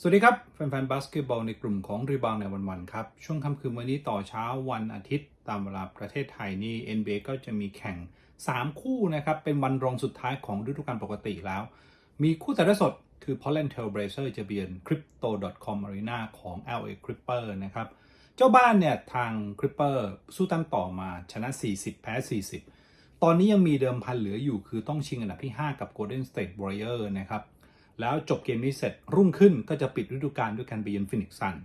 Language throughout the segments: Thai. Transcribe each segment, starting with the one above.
สวัสดีครับ แฟนๆบาสเกตบอลในกลุ่มของรีบาวในวันๆครับ ช่วงค่ำคืนวันนี้ต่อเช้าวันอาทิตย์ ตามเวลาประเทศไทยนี่ NBA ก็จะมีแข่ง 3 คู่นะครับ เป็นวันรองสุดท้ายของฤดูกาลปกติแล้ว มีคู่แต่ละสดคือ Portland Trail Blazers จะเบียน Crypto.com Arena ของ LA Clipper นะครับ เจ้าบ้านเนี่ยทาง Clipper สู้ตั้งต่อมาชนะ 40 แพ้ 40 ตอนนี้ยังมีเดิมพันเหลืออยู่คือต้องชิงอันดับที่ 5 กับ Golden State Warrior นะครับ แล้วจบเกมนี้เสร็จรุ่งขึ้นก็จะปิดฤดูกาลด้วยการไปเยือนฟินิกซัน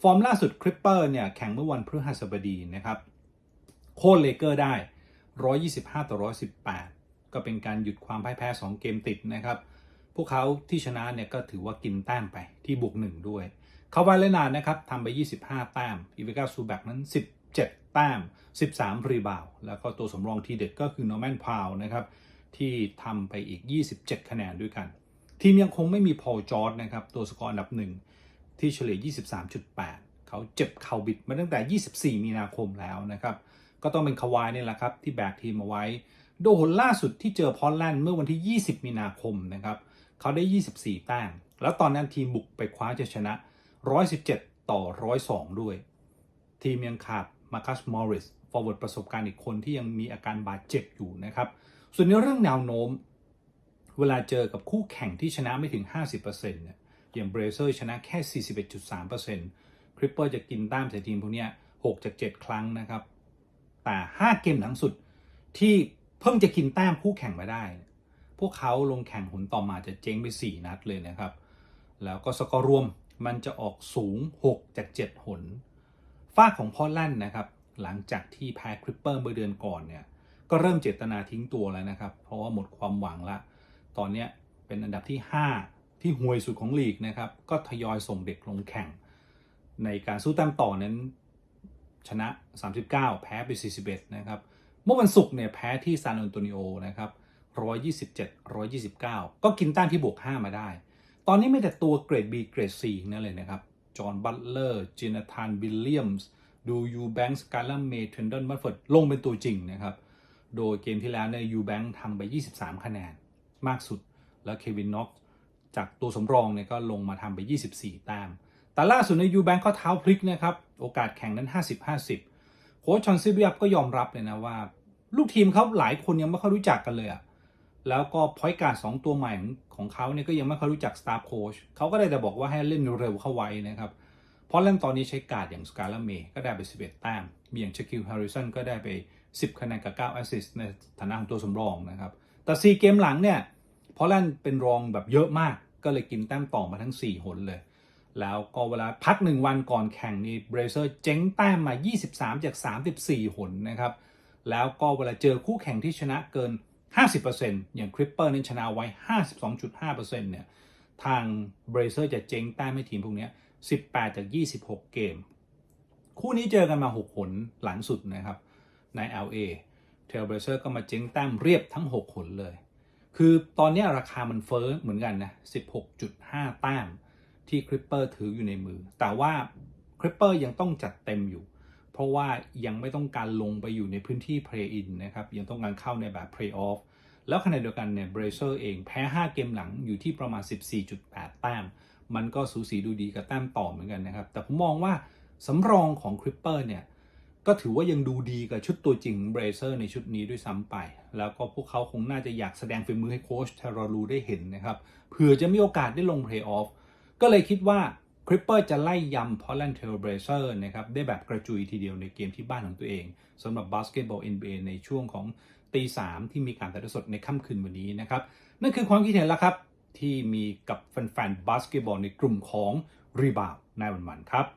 ฟอร์มล่าสุดคริปเปอร์เนี่ยแข่งเมื่อวันพฤหัสบดีนะครับโค่นเลเกอร์ได้ 125 ต่อ 118 ก็เป็นการหยุดความพ่ายแพ้ 2 เกมติดนะครับ พวกเขาที่ชนะเนี่ยก็ถือว่ากินแต้มไปที่บวกหนึ่งด้วย คาวาเลนานนะครับทำไป 25 แต้ม อีเวกาซูแบกนั้น 17 แต้ม 13 รีบาว แล้วก็ตัวสำรองทีเด็ดก็คือโนแมนพาวนะครับที่ทำไปอีก 27 คะแนนด้วยกัน ทีมยังคงไม่มีพอลจอร์ดนะครับ ตัวสกอร์อันดับหนึ่งที่เฉลี่ย 23.8 เขาเจ็บเข่าบิดมาตั้งแต่ 24 มีนาคมแล้วนะครับ ก็ต้องเป็นคาวายนี่แหละครับ ที่แบกทีมเอาไว้ โดยหนล่าสุดที่เจอพอลแลนด์เมื่อวันที่ 20 มีนาคมนะครับ เขาได้ 24 แต้ม แล้วตอนนั้นทีมบุกไปคว้าจะชนะ 117 ต่อ 102 ด้วย ทีมยังขาดมาคัสมอริสฟอร์เวิร์ดประสบการณ์อีกคนที่ยังมีอาการบาดเจ็บอยู่นะครับ ส่วนในเรื่องแนวโน้ม เวลาเจอกับคู่แข่งที่ชนะไม่ถึง 50%เนี่ยอย่างเบรเซอร์ชนะแค่ 41.3%คริปเปอร์จะกินต้ามใส่ทีมพวกนี้6จาก 7 ครั้งนะครับ แต่ 5 เกมหลังสุดที่เพิ่งจะกินแต้มคู่แข่งมาได้ พวกเขาลงแข่งหนต่อมาจะเจ๊งไป 4 นัดเลยนะครับ แล้วก็สกอร์รวมมันจะออกสูง 6 จาก 7 หนฝ้าของพอลแลนด์นะครับ หลังจากที่แพ้คริปเปอร์เมื่อเดือนก่อนเนี่ย ก็เริ่มเจตนาทิ้งตัวแล้วนะครับ เพราะว่าหมดความหวังละ ตอนนี้เป็นอันดับที่ 5 ที่ห่วยสุดของลีกนะครับ ก็ทยอยส่งเด็กลงแข่ง ในการสู้แต้มต่อนั้นชนะ 39 แพ้ไป 41 นะครับ เมื่อวันศุกร์เนี่ยแพ้ที่ซานอันโตนิโอนะครับ 127 129 ก็กินแต้มที่บวก 5 มาได้ ตอนนี้ไม่แต่ตัวเกรด B เกรด C นั่นเลยนะครับ จอห์น บัตเลอร์ จินาธานบิลเลียมส์ ดูยูแบงค์สกาลัมเมเทรนดอนบัตเฟิร์ดลงเป็นตัวจริงนะครับ โดยเกมที่แล้วเนี่ยยูแบงค์ทำไป 23 คะแนน มากสุด แล้วเควินน็อกจากตัวสำรองเนี่ยก็ลงมาทำไป 24 แต้ม แต่ล่าสุดในยูแบงค์เขาเท้าพลิกนะครับ โอกาสแข่งนั้น 50-50 โค้ชชอนซิเบียบก็ยอมรับเลยนะว่า ลูกทีมเขาหลายคนยังไม่ค่อยรู้จักกันเลยอะแล้วก็พอยการ์ดสองตัวใหม่ของเขาเนี่ยก็ยังไม่ค่อยรู้จักสตาฟโค้ชเขาก็ได้แต่บอกว่าให้เล่นเร็วเข้าไว้นะครับ เพราะเล่นตอนนี้ใช้การ์ดอย่างสกาลาเมก็ได้ไป 11 แต้ม มีอย่างเชคิลฮร์ริสันก็ได้ไป 10 คะแนนกับ9แอสซิสในฐานะของตัวสำรองนะครับ แต่ 4 เกมหลังเนี่ย เพราะเล่นเป็นรองแบบเยอะมาก ก็เลยกินแต้มต่อมาทั้ง 4 หนเลย แล้วก็เวลาพัก 1 วันก่อนแข่งนี่เบรเซอร์เจ๊งแต้มมา 23 จาก 34 หนนะครับ แล้วก็เวลาเจอคู่แข่งที่ชนะเกิน 50%อย่างคริปเปอร์นั้นชนะไว้ 52.5%เนี่ย ทางเบรเซอร์จะเจ๊งแต้มให้ทีมพวกนี้ 18 จาก 26 เกม คู่นี้เจอกันมา 6 หนหลังสุดนะครับ ใน LA เทลเบรเซอร์ก็มาเจ๊งแต้มเรียบทั้ง 6 หนเลย คือตอนนี้ราคามันเฟ้อเหมือนกันนะ 16.5 แต้มที่คริปเปอร์ถืออยู่ในมือ แต่ว่าคริปเปอร์ยังต้องจัดเต็มอยู่ เพราะว่ายังไม่ต้องการลงไปอยู่ในพื้นที่ Play In นะครับ ยังต้องการเข้าในแบบ Play Off แล้วขณะเดียวกันเนี่ยเบรเซอร์เองแพ้ 5 เกมหลังอยู่ที่ประมาณ 14.8 แต้ม มันก็สูสีดูดีกับแต้มต่อเหมือนกันนะครับ แต่ผมมองว่าสำรองของคริปเปอร์เนี่ย ก็ถือว่ายังดูดีกับชุดตัวจริงเบรเซอร์ในชุดนี้ด้วยซ้ำไป แล้วก็พวกเขาคงน่าจะอยากแสดงฝีมือให้โค้ชเทรารูได้เห็นนะครับเผื่อจะมีโอกาสได้ลงเพลย์ออฟก็เลยคิดว่าคริปเปอร์จะไล่ยำพอลแลนเทลเบรเซอร์นะครับได้แบบกระจุยทีเดียวในเกมที่บ้านของตัวเองสำหรับบาสเกตบอล NBA ในช่วงของตีสามที่มีการถ่ายทอดสดในค่ำคืนวันนี้นะครับ นั่นคือความคิดเห็นแล้วครับ ที่มีกับแฟนๆบาสเกตบอลในกลุ่มของรีบาวในวันๆครับ